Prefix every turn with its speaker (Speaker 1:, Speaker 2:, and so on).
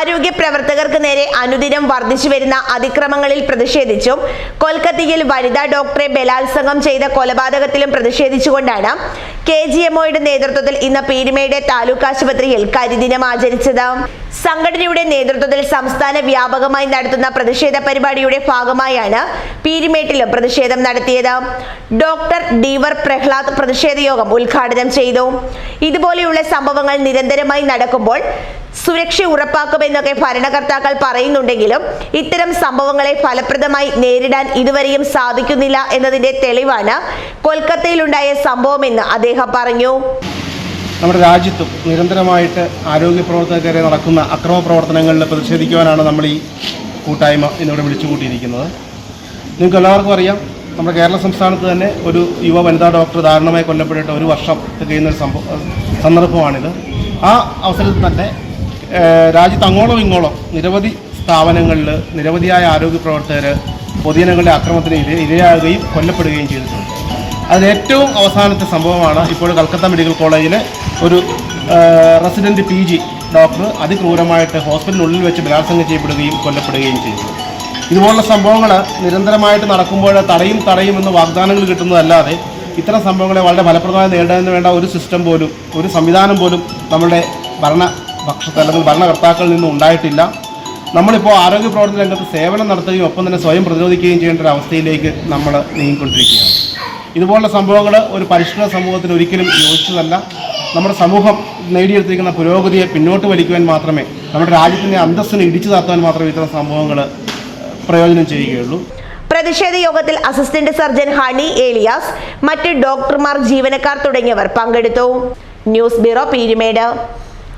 Speaker 1: ആരോഗ്യ പ്രവർത്തകർക്ക് നേരെ അനുദിനം വർദ്ധിച്ചു വരുന്ന അതിക്രമങ്ങളിൽ പ്രതിഷേധിച്ചും കൊൽക്കത്തയിൽ വനിതാ ഡോക്ടറെ ബലാത്സംഗം ചെയ്ത കൊലപാതകത്തിലും പ്രതിഷേധിച്ചുകൊണ്ടാണ് കെ ജി എംഒയുടെ നേതൃത്വത്തിൽ ഇന്ന് പീരുമേട് താലൂക്ക് ആശുപത്രിയിൽ കരിദിനം ആചരിച്ചത്. സംഘടനയുടെ നേതൃത്വത്തിൽ സംസ്ഥാന വ്യാപകമായി നടത്തുന്ന പ്രതിഷേധ പരിപാടിയുടെ ഭാഗമായാണ് പീരുമേട്ടിലും പ്രതിഷേധം നടത്തിയത്. ഡോക്ടർ ഡീവർ പ്രഹ്ലാദ് പ്രതിഷേധ യോഗം ഉദ്ഘാടനം ചെയ്തു. ഇതുപോലെയുള്ള സംഭവങ്ങൾ നിരന്തരമായി നടക്കുമ്പോൾ സുരക്ഷ ഉറപ്പാക്കുമെന്നൊക്കെ ഭരണകർത്താക്കൾ പറയുന്നുണ്ടെങ്കിലും ഇത്തരം സംഭവങ്ങളെ ഫലപ്രദമായി നേരിടാൻ ഇതുവരെയും സാധിക്കുന്നില്ല എന്നതിന്റെ തെളിവാണ് കൊൽക്കത്തയിലുണ്ടായ സംഭവമെന്ന് അദ്ദേഹം പറഞ്ഞു.
Speaker 2: നമ്മുടെ രാജ്യത്തും നിരന്തരമായിട്ട് ആരോഗ്യ പ്രവർത്തകരെ നടക്കുന്ന അക്രമ പ്രവർത്തനങ്ങളിൽ പ്രതിഷേധിക്കുവാനാണ് നമ്മൾ ഈ കൂട്ടായ്മ ഇന്നിവിടെ വിളിച്ചു കൂട്ടിയിരിക്കുന്നത് നിങ്ങൾക്ക് എല്ലാവർക്കും അറിയാം നമ്മുടെ കേരള സംസ്ഥാനത്ത് തന്നെ ഒരു യുവ വനിതാ ഡോക്ടർ ദാരുണമായി കൊല്ലപ്പെട്ടിട്ട് ഒരു വർഷം തികയുന്ന ഒരു സംഭവ സന്ദർഭമാണിത്. ആ അവസരത്തിൽ തന്നെ രാജ്യത്ത് അങ്ങോളം ഇങ്ങോളം നിരവധി സ്ഥാപനങ്ങളിൽ നിരവധിയായ ആരോഗ്യ പ്രവർത്തകർ പൊതുജനങ്ങളുടെ അക്രമത്തിന് ഇര ഇരയാകുകയും കൊല്ലപ്പെടുകയും ചെയ്തിട്ടുണ്ട്. അതിൽ ഏറ്റവും അവസാനത്തെ സംഭവമാണ് ഇപ്പോൾ കൽക്കത്ത മെഡിക്കൽ കോളേജിലെ ഒരു റെസിഡന്റ് പി ജി ഡോക്ടർ അതിക്രൂരമായിട്ട് ഹോസ്പിറ്റലിനുള്ളിൽ വെച്ച് ബലാത്സംഗം ചെയ്യപ്പെടുകയും കൊല്ലപ്പെടുകയും ചെയ്തു. ഇതുപോലുള്ള സംഭവങ്ങൾ നിരന്തരമായിട്ട് നടക്കുമ്പോൾ തടയും തടയും എന്ന് വാഗ്ദാനങ്ങൾ കിട്ടുന്നതല്ലാതെ ഇത്തരം സംഭവങ്ങളെ വളരെ ഫലപ്രദമായി നേരിടുന്നതിന് വേണ്ട ഒരു സിസ്റ്റം പോലും ഒരു സംവിധാനം പോലും നമ്മുടെ അല്ലെങ്കിൽ ഭരണകർത്താക്കളിൽ നിന്നും ഉണ്ടായിട്ടില്ല. നമ്മളിപ്പോൾ ആരോഗ്യ പ്രവർത്തന രംഗത്ത് സേവനം നടത്തുകയും ഒപ്പം തന്നെ സ്വയം പ്രതിരോധിക്കുകയും ചെയ്യേണ്ട ഒരു അവസ്ഥയിലേക്ക് നമ്മൾ നീങ്ങിക്കൊണ്ടിരിക്കുകയാണ്. ഇതുപോലുള്ള സംഭവങ്ങൾ ഒരു പരിഷ്കൃത സമൂഹത്തിന് ഒരിക്കലും യോജിച്ചതല്ല. നമ്മുടെ സമൂഹം നേടിയെടുത്തിരിക്കുന്ന പുരോഗതിയെ പിന്നോട്ട് വലിക്കുവാൻ മാത്രമേ നമ്മുടെ രാജ്യത്തിന്റെ അന്തസ്സിനെ ഇടിച്ചു താത്താൻ മാത്രമേ ഇത്തരം സംഭവങ്ങൾ പ്രയോജനം ചെയ്യുകയുള്ളൂ.
Speaker 1: പ്രതിഷേധ യോഗത്തിൽ അസിസ്റ്റന്റ് സർജൻ ഹണി ഏലിയാസ് മറ്റ് ഡോക്ടർമാർ ജീവനക്കാർ തുടങ്ങിയവർ പങ്കെടുത്തു. News bureau Peerumedu.